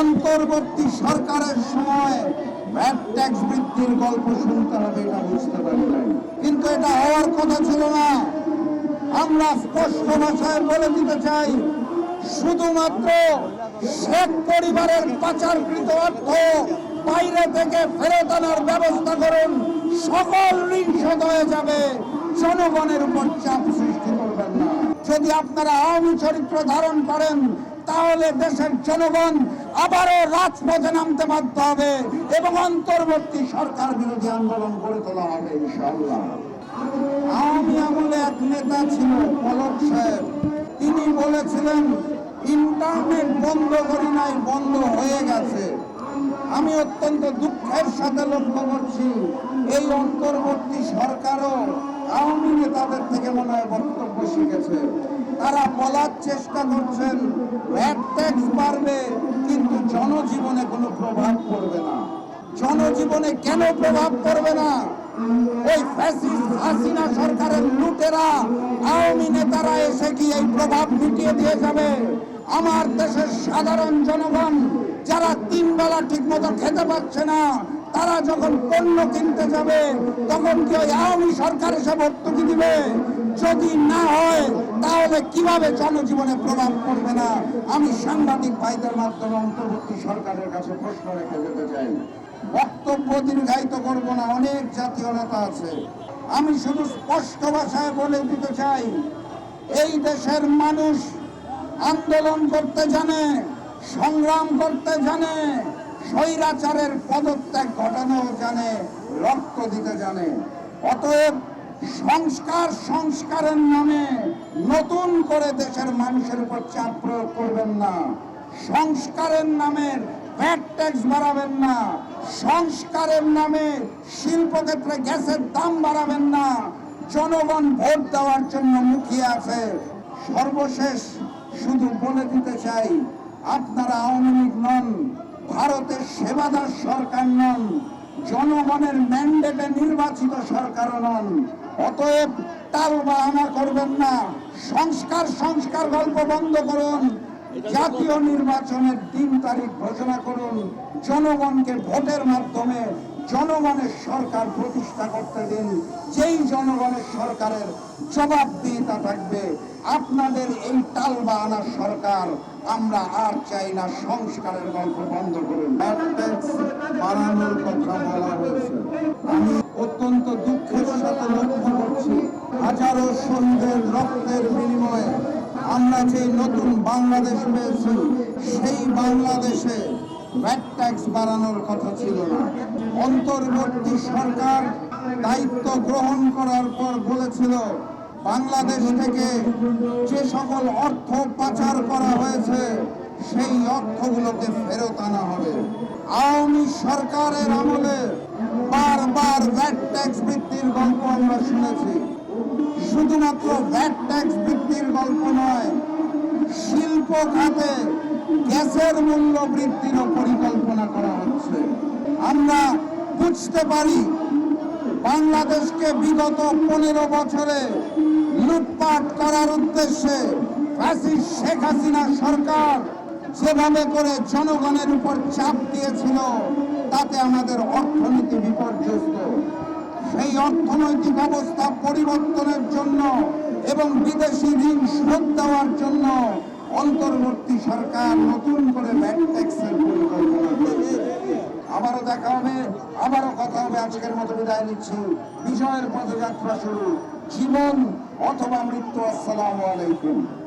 অন্তর্বর্তী সরকারের সময় ভ্যাট ট্যাক্স বৃদ্ধির গল্প শুনতে হবে এটা বুঝতে পারলেন কিন্তু এটা হওয়ার কথা ছিল না। আমরা স্পষ্ট ভাষায় বলে দিতে চাই, শুধুমাত্র শেখ পরিবারের পাচারকৃত অর্থ বাইরে থেকে ফেরত আনার ব্যবস্থা করুন, সকল ঋণ শোধ হয়ে যাবে। জনগণের উপর চাপ সৃষ্টি করবেন না। যদি আপনারা আওয়ামী চরিত্র ধারণ করেন, তাহলে দেশের জনগণ আবারও রাজপথে নামতে বাধ্য হবে এবং অন্তর্বর্তী সরকার বিরোধী আন্দোলন করে তোলা হবে, ইনশাআল্লাহ। আওয়ামী আমলে এক নেতা ছিল পলক সাহেব। তিনি বলেছিলেন, ইন্টারনেট বন্ধ করি নাই, বন্ধ হয়ে গেছে। আমি অত্যন্ত দুঃখের সাথে লক্ষ্য করছি, এই অন্তর্বর্তী সরকারও আওয়ামী নেতাদের থেকে মনে হয় বক্তব্য শিখেছে। তারা বলার চেষ্টা করছেন ভ্যাট ট্যাক্স বাড়বে কিন্তু জনজীবনে কোনো প্রভাব পড়বে না। জনজীবনে কেন প্রভাব পড়বে না? ওই ফ্যাসিস্ট হাসিনা সরকারের লুটেরা, আওয়ামী নেতারা এসে কি এই প্রভাব মিটিয়ে দিয়ে যাবে? আমার দেশের সাধারণ জনগণ, যারা তিন বেলা ঠিক মতো খেতে পাচ্ছে না, তারা যখন পণ্য কিনতে যাবে, তখন কি ওই আওয়ামী সরকার এসে ভর্তুকি দিবে? যদি না হয়, তাহলে কীভাবে জনজীবনে প্রভাব পড়বে না? আমি সাংবাদিক ভাইদের মাধ্যমে অন্তর্বর্তী সরকারের কাছে প্রশ্ন রেখে যেতে চাই। বক্তব্য দীর্ঘায়িত করব না, অনেক জাতীয় নেতা আছে। আমি শুধু স্পষ্ট ভাষায় বলে দিতে চাই, এই দেশের মানুষ আন্দোলন করতে জানে, সংগ্রাম করতে জানে, স্বৈরাচারের পদত্যাগ ঘটানো জানে, রক্ত দিতে জানে। অতএব সংস্কার সংস্কারের নামে নতুন করে দেশের মানুষের উপর চাপ প্রয়োগ করবেন না। সংস্কারের নামে ভ্যাট ট্যাক্স বাড়াবেন না। সংস্কারের নামে শিল্পক্ষেত্রে গ্যাসের দাম বাড়াবেন না। জনগণ ভোট দেওয়ার জন্য মুখিয়ে আছে। সর্বশেষ শুধু বলে দিতে চাই, আপনারা আওয়ামী লীগ নন, ভারতের সেবাদার সরকার নন। জনগণের ম্যান্ডেটে নির্বাচিত সরকার নন। অতএব তাল বাহানা করবেন না। সংস্কার সংস্কার গল্প বন্ধ করুন। জাতীয় নির্বাচনের দিন তারিখ ঘোষণা করুন। জনগণকে ভোটের মাধ্যমে জনগণের সরকার প্রতিষ্ঠা করতে দিন। যেই জনগণের সরকারের জবাবদিহিতা থাকবে, আপনাদের এই টাল বাহানা সরকার আমরা আর চাই না, সংস্কারের গল্প বন্ধ করুন। কথা বলা হয়েছে। আমি অত্যন্ত দুঃখের সাথে লক্ষ্য করছি, হাজারো শহীদের রক্তের বিনিময়ে আমরা যে নতুন বাংলাদেশ পেয়েছি, সেই বাংলাদেশে ভ্যাট ট্যাক্স বাড়ানোর কথা ছিল না। অন্তর্বর্তী সরকার দায়িত্ব গ্রহণ করার পর বলেছিল, বাংলাদেশ থেকে যে সকল অর্থ পাচার করা হয়েছে, সেই অর্থগুলোকে ফেরত আনা হবে। আওয়ামী সরকারের আমলে বারবার ভ্যাট ট্যাক্স বৃদ্ধির গল্প আমরা শুনেছি। শুধুমাত্র ভ্যাট ট্যাক্স বৃদ্ধির গল্প নয়, শিল্প খাতে গ্যাসের মূল্য বৃদ্ধিরও পরিকল্পনা করা হচ্ছে। আমরা বুঝতে পারি, বাংলাদেশকে বিগত পনেরো বছরে লুটপাট করার উদ্দেশ্যে শেখ হাসিনা সরকার যেভাবে করে জনগণের উপর চাপ দিয়েছিল, তাতে আমাদের অর্থনীতি বিপর্যস্ত। সেই অর্থনৈতিক অবস্থা পরিবর্তনের জন্য এবং বিদেশি ঋণ শোধ দেওয়ার জন্য অন্তর্বর্তী সরকার নতুন করে আবারও দেখা হবে, আবারও কথা হবে, আজকের মতো বিদায় নিচ্ছি। বিজয়ের পথযাত্রা শুরু। জীবন অথবা মৃত্যু, আসসালামু আলাইকুম।